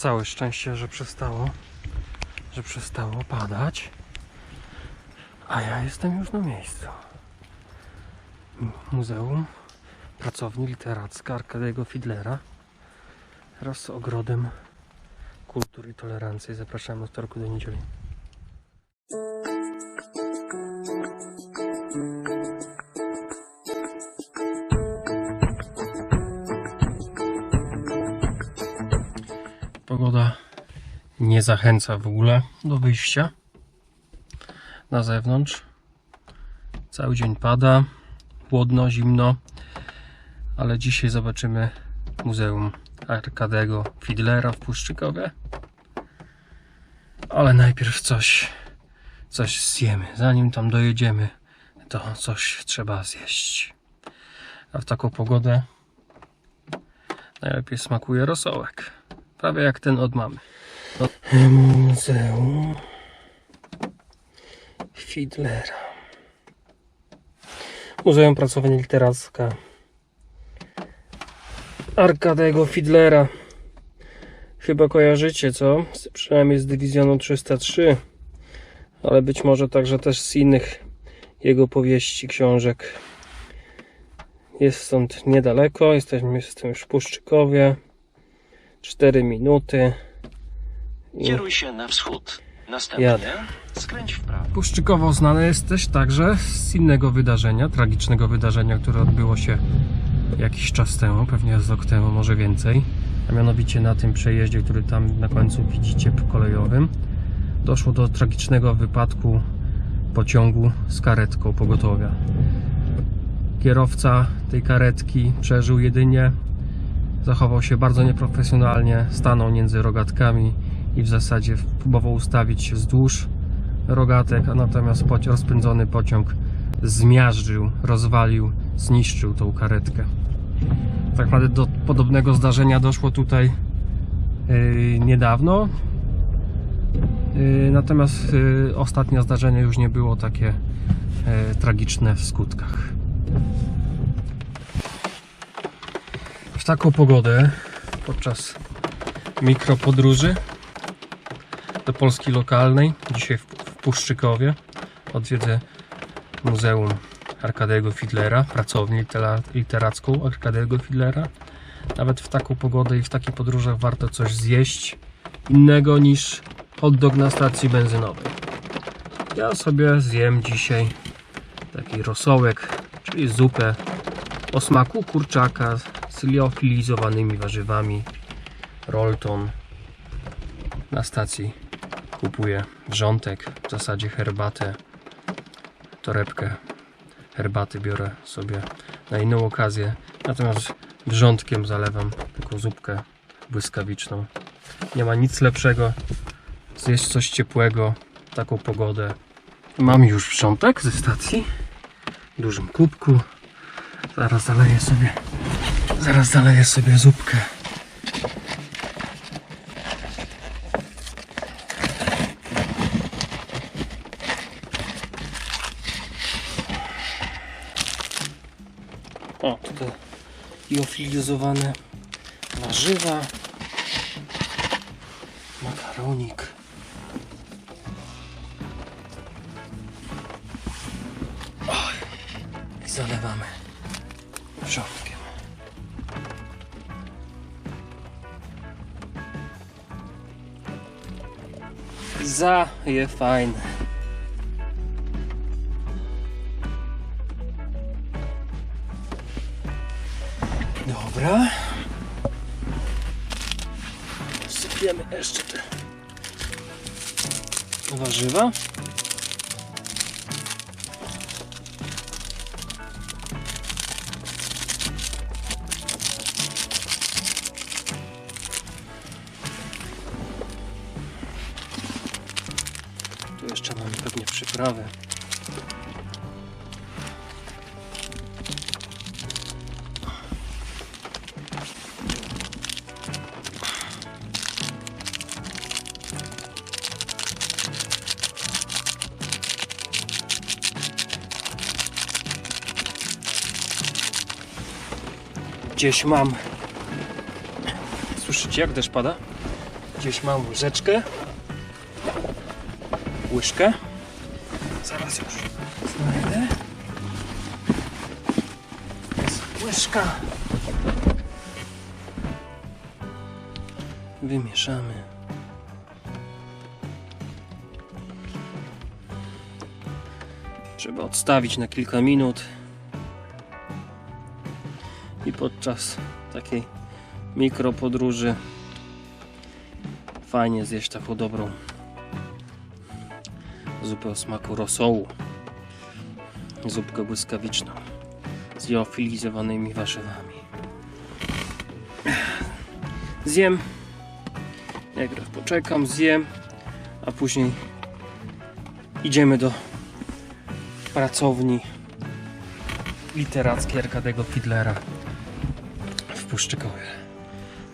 Całe szczęście, że przestało, że przestało padać. A ja jestem już na miejscu. Muzeum Pracowni Literacka Arkadiego Fidlera wraz z Ogrodem Kultury i Tolerancji. Zapraszam do wtorku do niedzieli. Nie zachęca w ogóle do wyjścia na zewnątrz. Cały dzień pada, chłodno, zimno, ale dzisiaj zobaczymy Muzeum Arkadego Fidlera w Puszczykowie. Ale najpierw coś, coś zjemy. Zanim tam dojedziemy, to coś trzeba zjeść. A w taką pogodę najlepiej smakuje rosołek. Prawie jak ten od mamy. Muzeum Fidlera. Muzeum Pracownia Literacka Arkadego Fidlera. Chyba kojarzycie, co? Przynajmniej z dywizjonu 303, ale być może także też z innych jego powieści, książek. Jest stąd niedaleko, jesteśmy jestem już w Puszczykowie. 4 minuty. Kieruj się na wschód. Następnie Jadę. skręć w prawo. Puszczykowo znane jest też także z innego wydarzenia, tragicznego wydarzenia, które odbyło się jakiś czas temu, pewnie z rok temu, może więcej. A mianowicie na tym przejeździe, który tam na końcu widzicie kolejowym, doszło do tragicznego wypadku pociągu z karetką pogotowia. Kierowca tej karetki przeżył jedynie, zachował się bardzo nieprofesjonalnie, stanął między rogatkami i w zasadzie próbował ustawić się wzdłuż rogatek, a natomiast rozpędzony pociąg zmiażdżył, rozwalił, zniszczył tą karetkę. Tak naprawdę do podobnego zdarzenia doszło tutaj yy, niedawno. Yy, natomiast yy, ostatnie zdarzenie już nie było takie yy, tragiczne w skutkach. W taką pogodę podczas mikropodróży do Polski lokalnej, dzisiaj w, Puszczykowie. Odwiedzę Muzeum Arkadego Fidlera, pracownię litera- literacką Arkadego Fidlera. Nawet w taką pogodę i w takich podróżach warto coś zjeść innego niż hot dog na stacji benzynowej. Ja sobie zjem dzisiaj taki rosołek, czyli zupę o smaku kurczaka z liofilizowanymi warzywami, rolton. Na stacji kupuję wrzątek, w zasadzie herbatę, torebkę herbaty biorę sobie na inną okazję. Natomiast wrzątkiem zalewam taką zupkę błyskawiczną. Nie ma nic lepszego zjeść coś ciepłego taką pogodę. Mam już wrzątek ze stacji w dużym kubku. Zaraz zaleję sobie zaraz zaleję sobie zupkę. O, tutaj liofilizowane warzywa, makaronik. Oj, I zalewamy wrzątkiem. Za je fajne. Dobra. Sypiemy jeszcze te warzywa. Tu jeszcze mamy pewnie przyprawy. Gdzieś mam. Słyszycie jak deszcz pada? Gdzieś mam łyżeczkę. Łyżkę. Zaraz już znajdę. Jest łyżka. Wymieszamy. Trzeba odstawić na kilka minut. Podczas takiej mikropodróży fajnie zjeść taką dobrą zupę o smaku rosołu. Zupkę błyskawiczną z liofilizowanymi warzywami. Zjem. Najpierw poczekam, zjem, a później idziemy do pracowni literackiej Arkadego Fidlera w Puszczykowie.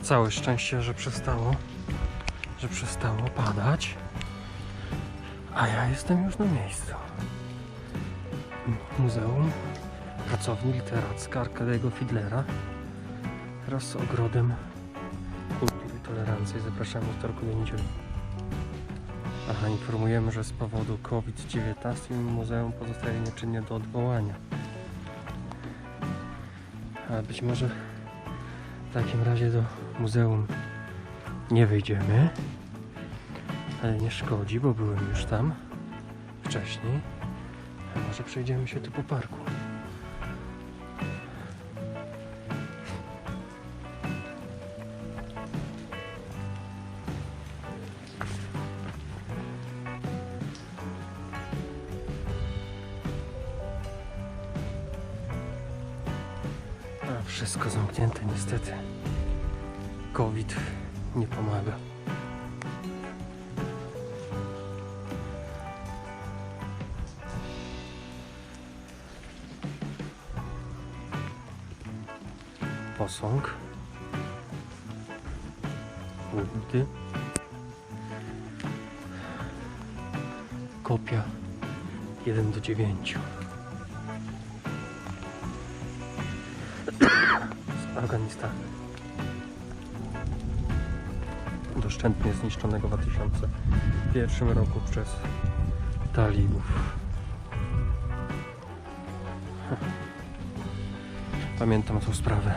Całe szczęście, że przestało, że przestało padać, a ja jestem już na miejscu. Muzeum Pracowni Literacka Arkadego Fidlera wraz z ogrodem kultury tolerancji. Zapraszamy w wtorku do niedzieli. Aha, informujemy, że z powodu COVID-19 muzeum pozostaje nieczynnie do odwołania. A być może takim razie do muzeum nie wyjdziemy. Ale nie szkodzi, bo byłem już tam wcześniej. A może przejdziemy się tu po parku. Wszystko zamknięte niestety. COVID nie pomaga. Posąg. Nigdy. Kopia 1 do 9. z Afganistanu. Doszczętnie zniszczonego w 2001 roku przez talibów. Pamiętam tą sprawę.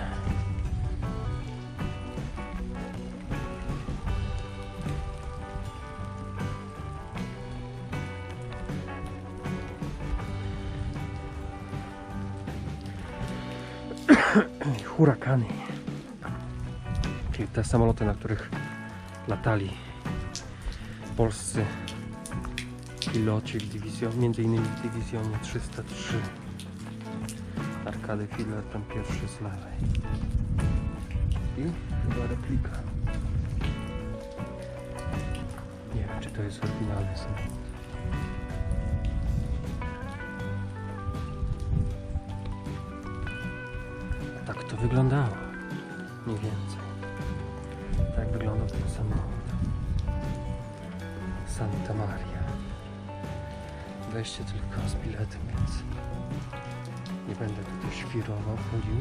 Hurakany. Czyli te samoloty, na których latali polscy piloci w dywizjonie, między innymi w dywizjonie 303. Arkady Fidler tam pierwszy z lewej. I chyba replika. Nie wiem, czy to jest oryginalny samolot. Wyglądało. Mniej więcej. Tak wyglądał ten samochód. Santa Maria. Wejście tylko z biletem, więc nie będę tutaj świrował, chodził.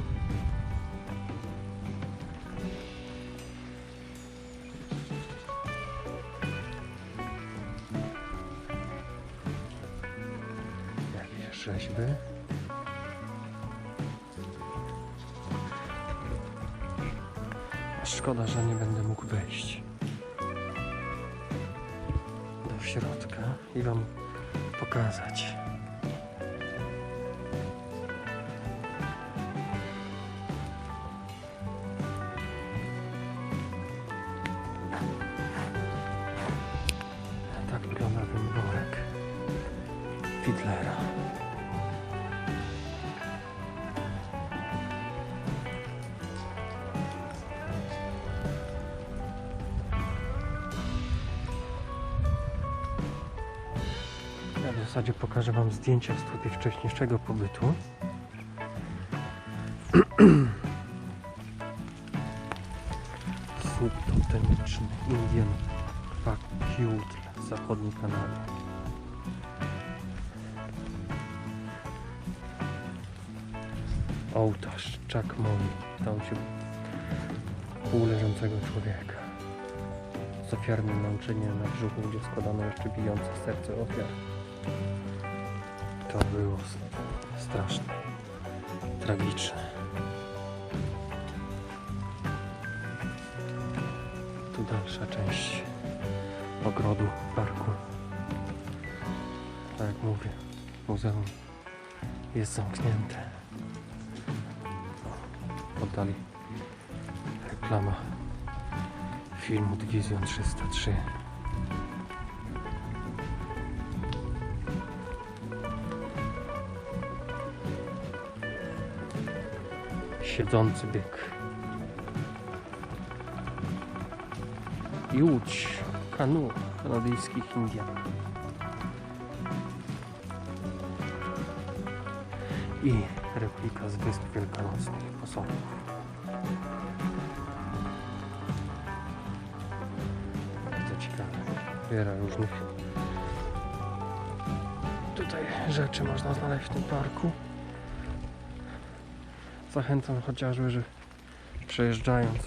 Rzeźby. Szkoda, że nie będę mógł wejść do środka i Wam pokazać. W zasadzie pokażę Wam zdjęcia z tutaj wcześniejszego pobytu. Subtotemiczny Indian Faculty w zachodniej Kanadzie. Ołtarz Molley. Tam się pół leżącego człowieka. z ofiarnym naczyniem na brzuchu, gdzie składano jeszcze bijące serce ofiar. To było straszne, tragiczne. Tu dalsza część ogrodu, parku. Tak jak mówię, muzeum jest zamknięte. Oddali reklama filmu Division 303. Siedzący byk. I łódź, kanu kanadyjskich Indian. I replika z Wysp Wielkanocnych posągów. Bardzo ciekawe. Wiele różnych tutaj rzeczy można znaleźć w tym parku. Zachęcam chociażby, że przejeżdżając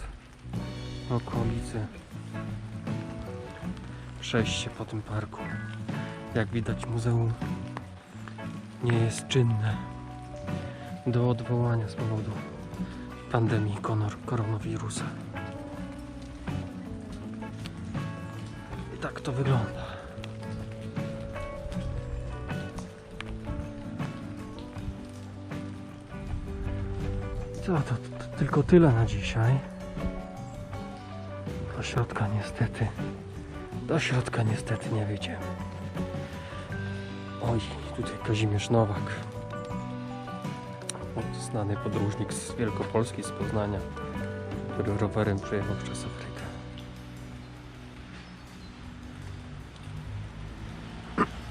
okolice przejść się po tym parku. Jak widać muzeum nie jest czynne do odwołania z powodu pandemii koronawirusa. I tak to wygląda. Co, to, to tylko tyle na dzisiaj. Do środka niestety. Do środka niestety nie wyjdziemy. Oj, tutaj Kazimierz Nowak. Znany podróżnik z Wielkopolski, z Poznania, który rowerem przejechał przez Afrykę.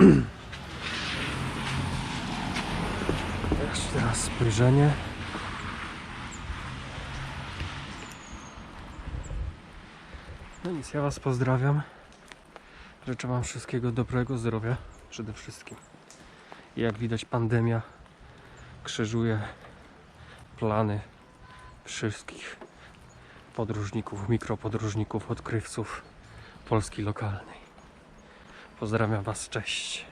Jeszcze teraz spojrzenie. Nic, ja Was pozdrawiam. Życzę Wam wszystkiego dobrego zdrowia przede wszystkim. I jak widać, pandemia krzyżuje plany wszystkich podróżników, mikropodróżników, odkrywców Polski lokalnej. Pozdrawiam Was, cześć.